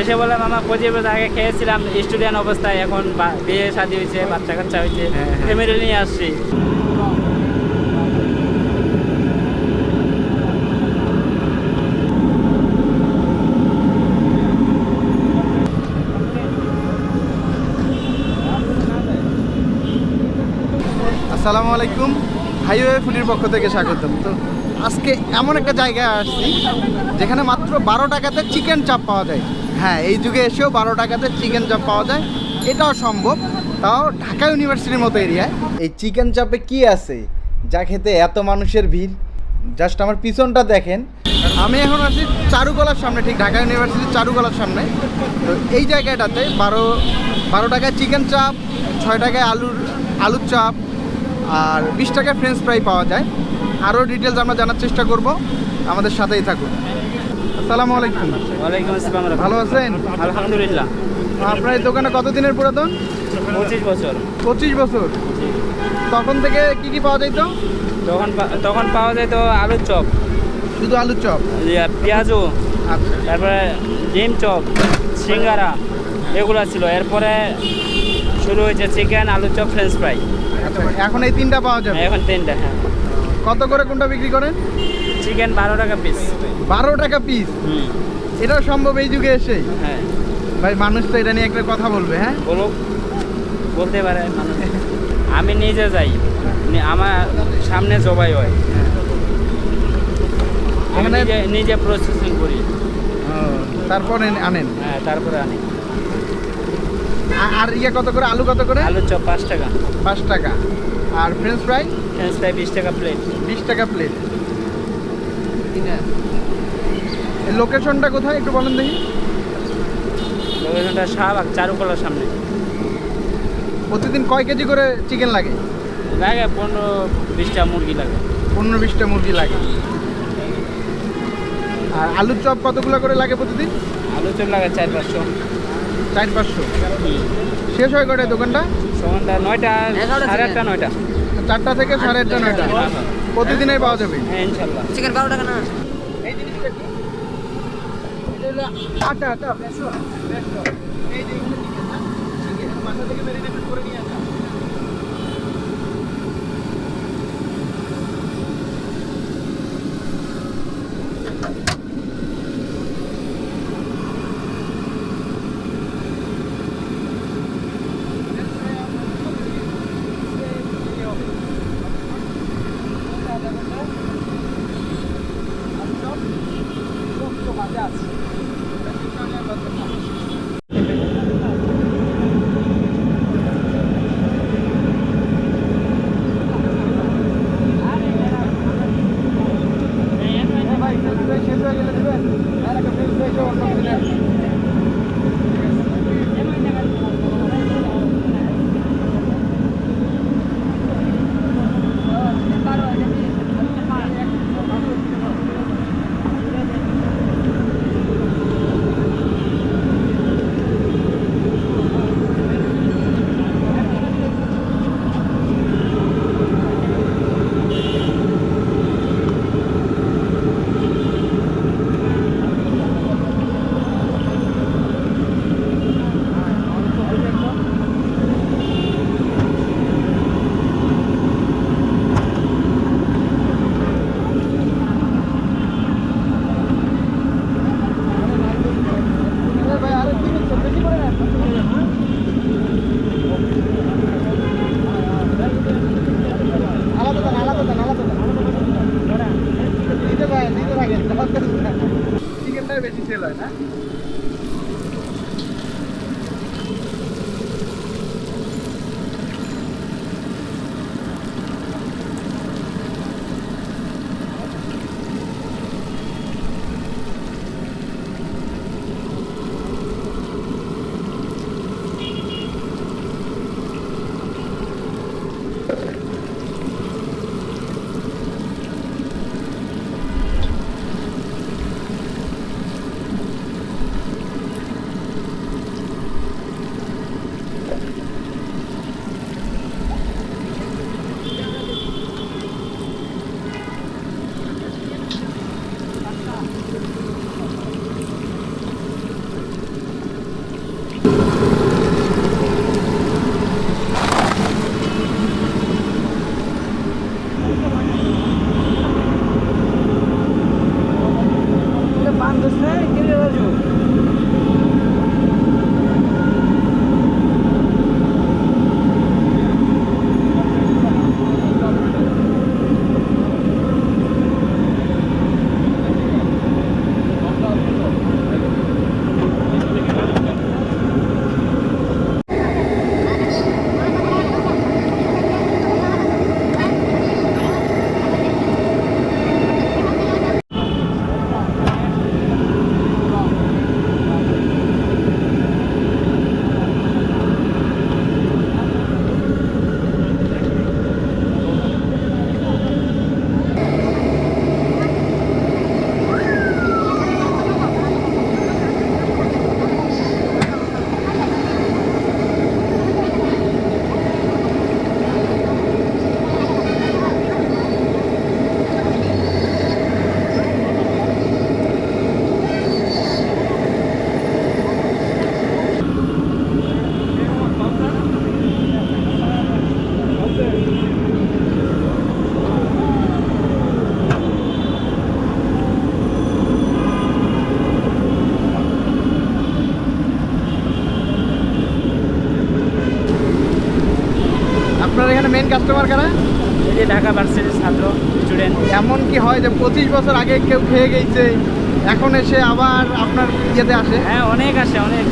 এসে বললাম আমার পঁচিশ আগে খেয়েছিলাম স্টুডেন্ট অবস্থায় এখন বিয়ে শাদি হয়েছে বাচ্চা কাচ্চা হয়েছে হ্যাঁ, হ্যাঁ। ফ্যামিলি নিয়ে আসছি আসসালামু আলাইকুম হাইওয়ে ফুডির পক্ষ থেকে স্বাগতম। তো আজকে এমন একটা জায়গায় আসছি, যেখানে মাত্র বারো টাকাতে চিকেন চাপ পাওয়া যায়। হ্যাঁ এই যুগে এসেও বারো টাকাতে চিকেন চাপ পাওয়া যায়। এটাও সম্ভব, তাও ঢাকা ইউনিভার্সিটির মতো এরিয়ায়। এই চিকেন চাপে কি আছে, যা খেতে এত মানুষের ভিড়? জাস্ট আমার পিছনটা দেখেন। আমি এখন আছি চারুকলার সামনে, ঠিক ঢাকা ইউনিভার্সিটির চারুকলার সামনে। তো এই জায়গাটাতে বারো বারো টাকায় চিকেন চাপ ছয় টাকায় আলুর আলুর চাপ আর বিশ টাকায় ফ্রেঞ্চ ফ্রাই পাওয়া যায়। আরও ডিটেলস আমরা জানার চেষ্টা করব। আমাদের সাথেই থাকুন। আসসালামু আলাইকুম। ওয়ালাইকুম আসসালাম। ভালো আছেন? আলহামদুলিল্লাহ। আপনার এই দোকানে কতদিনের পুরাতন? পঁচিশ বছর। পঁচিশ বছর। তখন থেকে কি কি পাওয়া যাইতো? তখন তখন পাওয়া যায় তো আলুর চপ। শুধু আলুর চপ? পেঁয়াজও আচ্ছা। তারপরে ডিম চপ সিঙ্গারা এগুলো ছিল। এরপরে শুরু হয়েছে চিকেন আলু চপ ফ্রেঞ্চ ফ্রাই আচ্ছা এখন এই তিনটা পাওয়া যাবে? এখন তিনটা হ্যাঁ। কত করে কোনটা বিক্রি করেন? চিকেন বারো টাকা পিস বারো টাকা পিস হুম। এটাও সম্ভব এই যুগে এসে হ্যাঁ। ভাই মানুষ তো এটা নিয়ে একটা কথা বলবে হ্যাঁ? বলুক। বলতে পারে মানুষ। আমি নিজে যাই। আমার সামনে জবাই হয়। নিজে নিজে প্রসেসিং করি। তারপরে আনেন? হ্যাঁ তারপরে আনি আ- আর ইয়ে কত করে? আলু কত করে? আলুর চপ পাঁচ টাকা। পাঁচ টাকা। আর ফ্রেঞ্চ ফ্রাই ফ্রেঞ্চ ফ্রাই বিশ টাকা প্লেট বিশ টাকা প্লেট লোকেশনটা কোথায়? একটু বলেন দেখি। লোকেশনটা শাহবাগ চারুকলার সামনে। প্রতিদিন কয় কেজি করে চিকেন লাগে? লাগে পনেরো বিশটা মুরগি লাগে। পনেরো বিশটা মুরগি লাগে। আর আলুর চপ কতগুলো করে লাগে প্রতিদিন? আলুর চপ লাগে চার পাঁচশো। চার পাঁচশো। শেষ হয় কটায় দোকানটা? নয়টা সাড়ে আটটা নয়টা। চারটা থেকে সাড়ে আটটা নয়টা। প্রতিদিনই পাওয়া যাবে? হ্যাঁ ইনশাল্লাহ। চিকেন বারো টাকা না এই জিনিসটা কি? আটা আটা বেসন বেসন। এই যে বাসা থেকে ম্যারিনেট করে নিয়ে ডিটেল হয় না আপনার এখানে মেন কাস্টমার কারা? এই যে ঢাকা ভার্সিটির ছাত্র স্টুডেন্ট এমন কি হয় যে পঁচিশ বছর আগে কেউ খেয়ে গেছে এখন এসে আবার আপনার ইয়েতে আসে? হ্যাঁ অনেক আসে অনেক।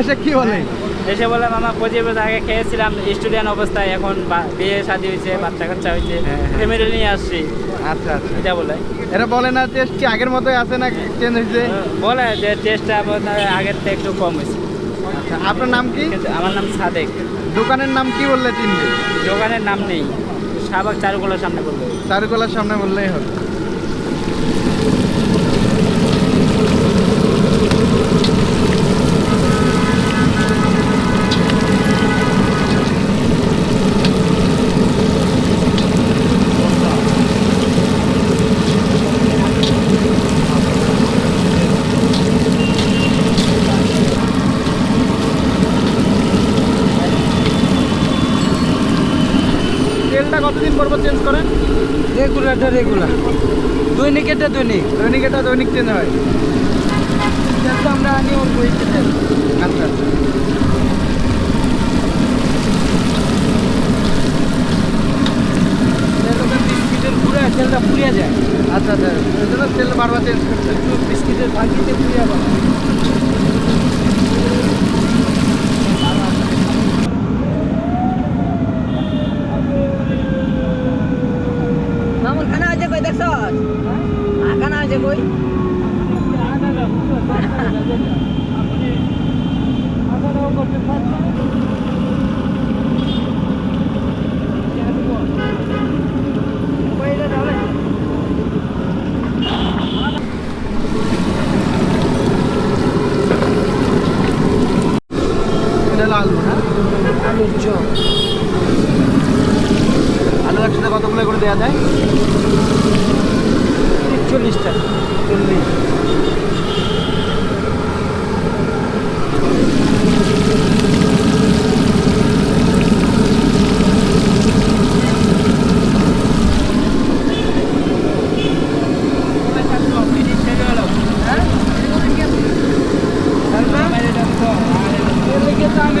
এসে কি বলে? হ্যাঁ, এসে বললাম আমার পঁচিশ বছর আগে খেয়েছিলাম স্টুডেন্ট অবস্থায় এখন বিয়ে শাদী হয়েছে বাচ্চা কাচ্চা হয়েছে হ্যাঁ। ফ্যামিলি নিয়ে আসছি। আচ্ছা আচ্ছা। এটা বলে। এরা বলে না টেস্ট কি আগের মতোই আছে না চেঞ্জ হয়েছে? হ্যাঁ, বলে যে টেস্টটা আগের থেকে একটু কম হয়েছে। আচ্ছা আপনার নাম কি? আমার নাম সাদেক। দোকানের নাম কি বললে চিনবে দোকানের নাম নেই। শাহবাগ চারুকলার সামনে বললে। চারুকলার সামনে বললেই হবে। তেলটা কতদিন পর পর চেঞ্জ করেন রেগুলারটা রেগুলার দৈনিক এটা দৈনিক। দৈনিক এটা দৈনিক চেঞ্জ হয়। কিন্তু আমরা আনি অল্প একটু তেল। আচ্ছা। আচ্ছা তেলটা পুড়িয়ে যায়। আচ্ছা আচ্ছা। তেল বারবার চেঞ্জ করছে বিস্কিটের ভাগিতে পুড়িয়ে পাবে মামুন খানা আছে কই দেখছ খানা আছে কই এটা হলো আলু হ্যাঁ চপ আলু একসাথে কতগুলো করে দেওয়া যায়? একচল্লিশ টাকা চল্লিশ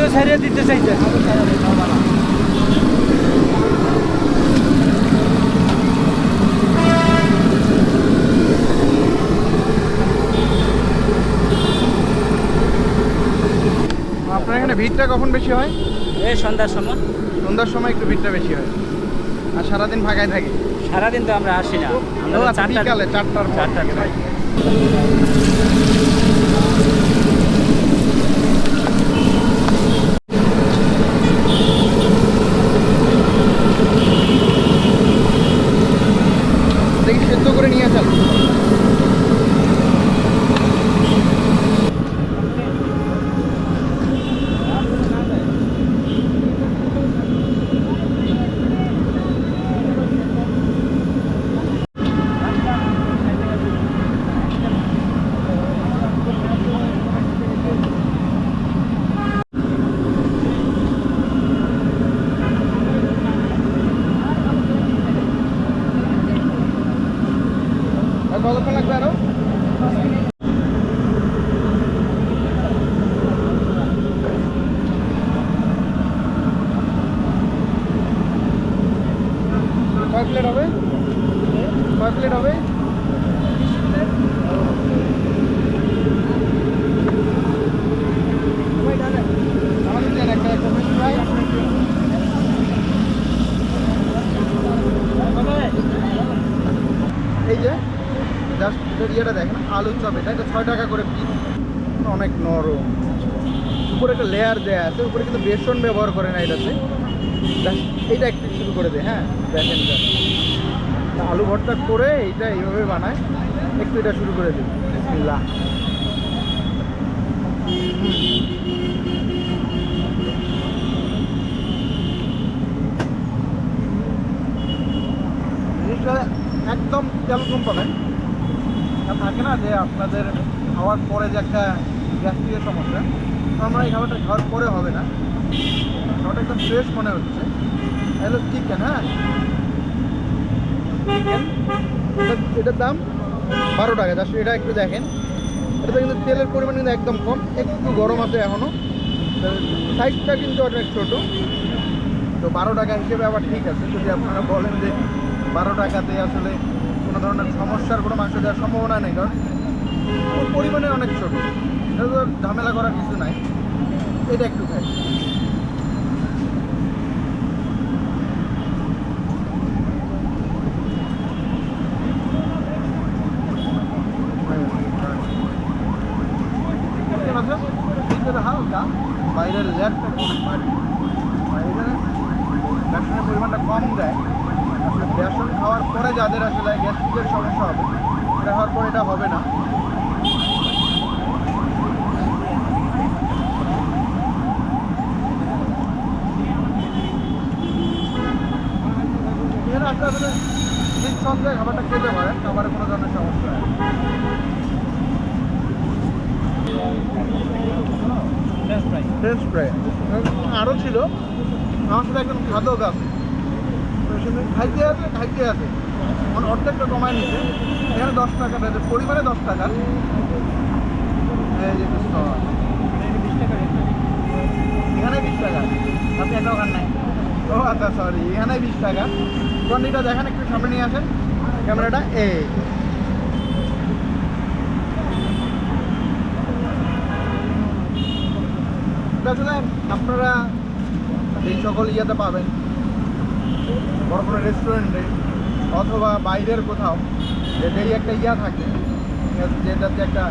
আমিও ছাড়িয়ে দিতে চাইতে আপনার এখানে ভিড়টা কখন বেশি হয়? এই সন্ধ্যার সময়। সন্ধ্যার সময় একটু ভিড়টা বেশি হয়। আর সারাদিন ফাঁকায় থাকে? সারাদিন তো আমরা আসি না। আমরা আচ্ছা, চারটা চারটার চারটার পর। দেখি সেদ্ধ করে নিয়ে চাল আর কতক্ষণ লাগবে আরও কয় প্লেট হবে কয় প্লেট হবে আমাদের দেন একটা একটা ফ্রেঞ্চ ফ্রাই এই যে জাস্ট এটার ইয়েটা দেখেন আলু চপ এটা এটা ছয় টাকা করে পিস অনেক নরম। উপরে একটা লেয়ার দেয়া আছে, উপরে কিন্তু বেসন ব্যবহার করে না এটাতে। এইটা একটু শুরু করে দেয় হ্যাঁ? দেখেন আলু ভর্তা করে এইটা এইভাবে বানায়, একটু এটা শুরু করে দিই একদম তেল কম পাবেন। থাকে না যে আপনাদের খাওয়ার পরে যে একটা গ্যাস্ট্রিকের সমস্যা তো আমরা এই খাবারটা খাওয়ার পরে হবে না। খাবারটা একদম ফ্রেশ মনে হচ্ছে। হ্যালো চিকেন হ্যাঁ? চিকেন এটার দাম বারো টাকা। জাস্ট এটা একটু দেখেন। এটাতে কিন্তু তেলের পরিমাণ কিন্তু একদম কম, একটু গরম আছে এখনও সাইজটা কিন্তু অনেক ছোটো। তো বারো টাকা হিসেবে আবার ঠিক আছে। যদি আপনারা বলেন যে বারো টাকাতে আসলে কোনো ধরনের সমস্যার কোনো মাংস দেওয়ার সম্ভাবনা নেই, কারণ পরিমাণে অনেক ছোটো এটা তো ঝামেলা করার কিছু নাই। এটা একটু খাই কেমন আছে? ভিতরে হালকা বাইরের লেয়ারটা বাইরে বেসনের পরিমাণটা কম দেয় আসলে বেসন খাওয়ার পরে যাদের আসলে গ্যাস্ট্রিকের সমস্যা হবে এটা খাওয়ার পরে এটা হবে না আসলে আসলে নিঃসন্দেহে খাবারটা খেতে পারেন খাবারের কোনো ধরনের সমস্যা। ফ্রেঞ্চ ফ্রাই আরও ছিল। আমার সাথে একজন খাদক আছে। খাইতে আছে খাইতে আছে মানে অর্ধেকটা কমায় নিচ্ছে এখানে দশ টাকা পরিমাণে দশ টাকা। এখানে বিশ টাকা। আপনি একটা ওখান নাই। ও আচ্ছা সরি এখানে বিশ টাকা। কন্ডিটা দেখেন, একটু সামনে নিয়ে আসেন। ক্যামেরাটা এই আপনারা এই সকল ইয়েতে পাবেন। বড় কোনো রেস্টুরেন্টে অথবা বাইরের কোথাও যেটাই একটা ইয়া থাকে। যেটাতে একটা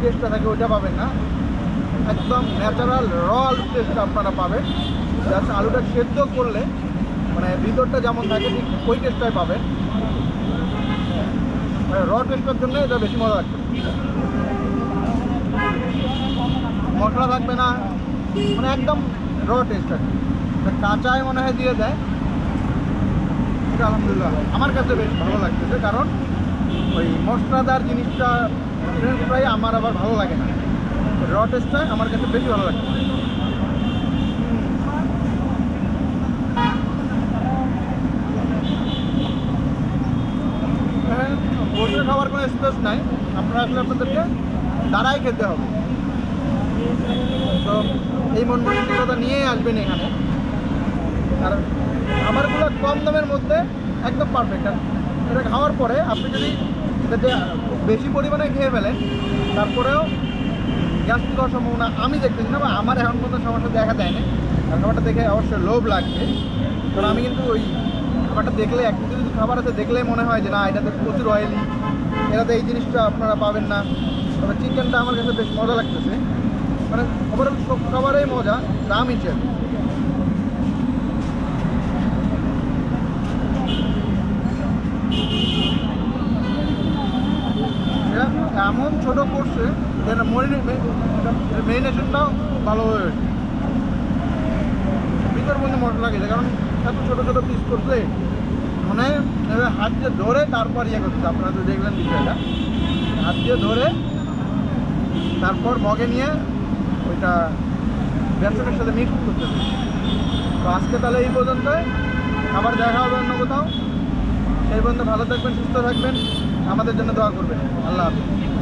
টেস্টটা থাকে, ওইটা পাবেন না। একদম ন্যাচারাল র আলু টেস্ট আপনারা পাবেন। জাস্ট আলুটা সেদ্ধ করলে মানে ভিতরটা যেমন থাকে, ঠিক ওই টেস্টটাই পাবেন মানে র টেস্টের জন্য এটা বেশি মজা লাগবে মশলা থাকবে না মানে একদম র টেস্ট আর কাঁচায় মনে হয় দিয়ে দেয়। এটা আলহামদুলিল্লাহ আমার কাছে বেশ ভালো লাগতেছে, কারণ ওই মশলাদার জিনিসটা প্রায় আমার আবার ভালো লাগে না। র টেস্টটা আমার কাছে বেশি ভালো লাগছে হ্যাঁ, খাওয়ার কোনো স্পেস নাই। আপনারা আসলে আপনাদেরকে দাঁড়াই খেতে হবে। তো এই মন মানসিকতা নিয়েই আসবেন এখানে। আর খাবারগুলো কম দামের মধ্যে একদম পারফেক্ট আর এটা খাওয়ার পরে আপনি যদি বেশি পরিমাণে খেয়ে ফেলেন, তারপরেও গ্যাস্ট্রিক হওয়ার সম্ভাবনা আমি দেখতেছি না, বা আমার এখন পর্যন্ত সমস্যা দেখা দেয়নি। আর খাবারটা দেখে অবশ্যই লোভ লাগবে। কারণ আমি কিন্তু ওই খাবারটা দেখলে এক কিছু খাবার আছে দেখলেই মনে হয় যে, না, এটাতে প্রচুর অয়েলি এটাতে এই জিনিসটা আপনারা পাবেন না। তবে চিকেনটা আমার কাছে বেশ মজা লাগতেছে। মানে ওভারঅল সব খাবারেই মজা দাম হিসেবে এমন ছোট করছে যেটা মেরিনেশনটাও ভালো হয়ে গেছে ভিতর মধ্যে মশলা গেছে কারণ এত ছোট ছোট পিস করছে মানে হাত দিয়ে ধরে তারপর ইয়ে করতে আপনারা তো দেখলেন বিষয়টা। হাত দিয়ে ধরে তারপর মগে নিয়ে ওইটা ব্যবসাটার সাথে মিক্স করতেছে। তো আজকে তাহলে এই পর্যন্ত আবার দেখা হবে অন্য কোথাও। সেই পর্যন্ত ভালো থাকবেন, সুস্থ থাকবেন। আমাদের জন্য দোয়া করবেন। আল্লাহ হাফিজ।